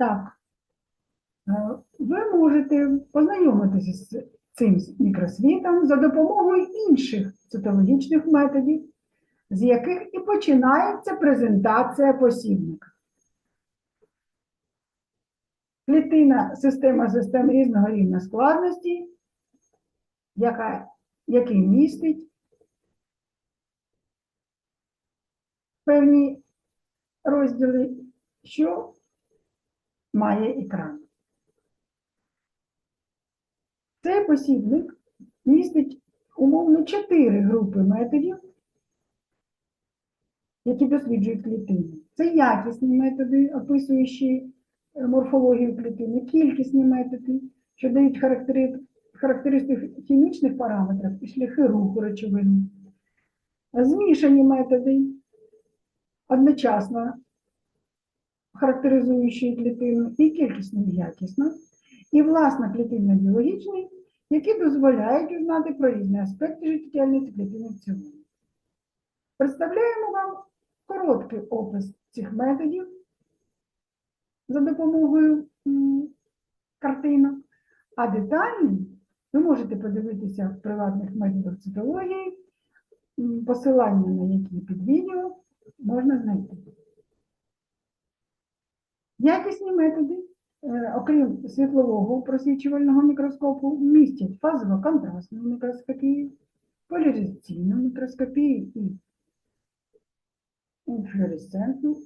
Так. Е, Ви можете познайомитися з цим мікросвітом за допомогою інших цитологічних методів, з яких і починається презентація посібника. Клітина система систем різного рівня складності, яка, який містить певні розділи, що має екран. Цей посібник містить умовно чотири групи методів, які досліджують клітини. Це якісні методи, описуючи е, морфологію клітини, кількісні методи, що дають характери- характеристики хімічних параметрів і шляхи руху речовини. Змішані методи, одночасно характеризуючи клітину і кількісно, і якісно, і власне клітинно-біологічний, які дозволяють узнати про різні аспекти життєдіяльності клітини в цілому. Представляємо вам короткий опис цих методів за допомогою картинок, а детальний ви можете подивитися в приватних методах цитології, посилання на які під відео можна знайти. Якісні методи, е, окрім світлового просвічувального мікроскопу, містять фазово-контрастну мікроскопію, поляризаційну мікроскопію і флюоресцентну,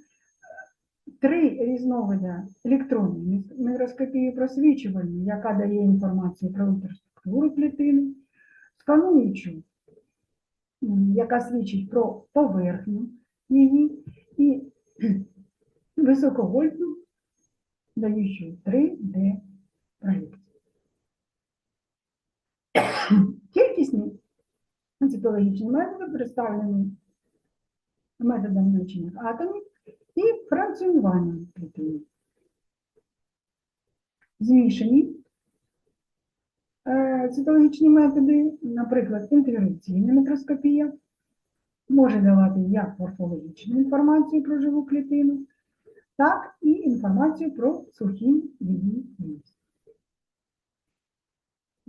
три різновиди електронної мікроскопії просвічувальної, яка дає інформацію про ультраструктуру клітини, скануючу, яка свідчить про поверхню її, і високовольтну, даючу 3D проєкцію. Кількісні цитологічні методи представлені методом вивчення атомів і фракціонуванням клітини. Змішані е, цитологічні методи, наприклад, інтеграційна мікроскопія, може давати як морфологічну інформацію про живу клітину, так і інформацію про сухі її місця.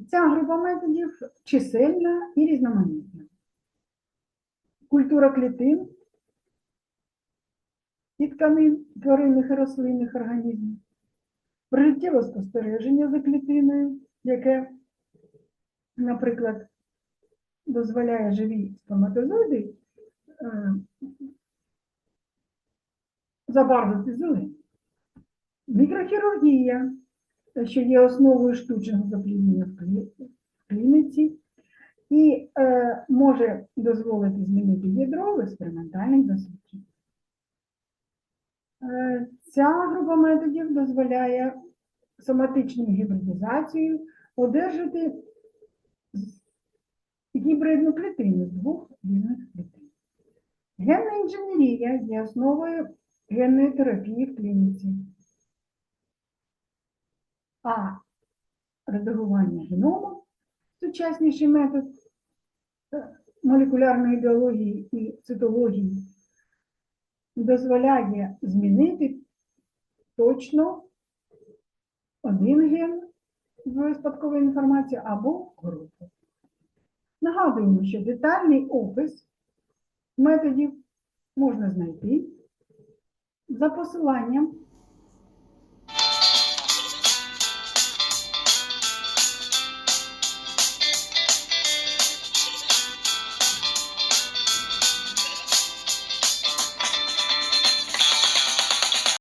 Ця група методів чисельна і різноманітна. Культура клітин і тканин тваринних і рослинних організмів, прижиттєве спостереження за клітиною, яке, наприклад, дозволяє живі сперматозоїди е, забарвити зеленим. Мікрохірургія, що є основою штучного запліднення в клі- клініці, і е, може дозволити змінити ядро в експериментальних дослідженнях. Е, Ця група методів дозволяє соматичною гібридизацією одержати гібридну клітину з двох різних клітин. Генна інженерія є основою генної терапії в клініці. А редагування геному сучасніший метод е, молекулярної біології і цитології дозволяє змінити точно один ген в спадковій інформації або групу. Нагадуємо, що детальний опис методів можна знайти за посиланням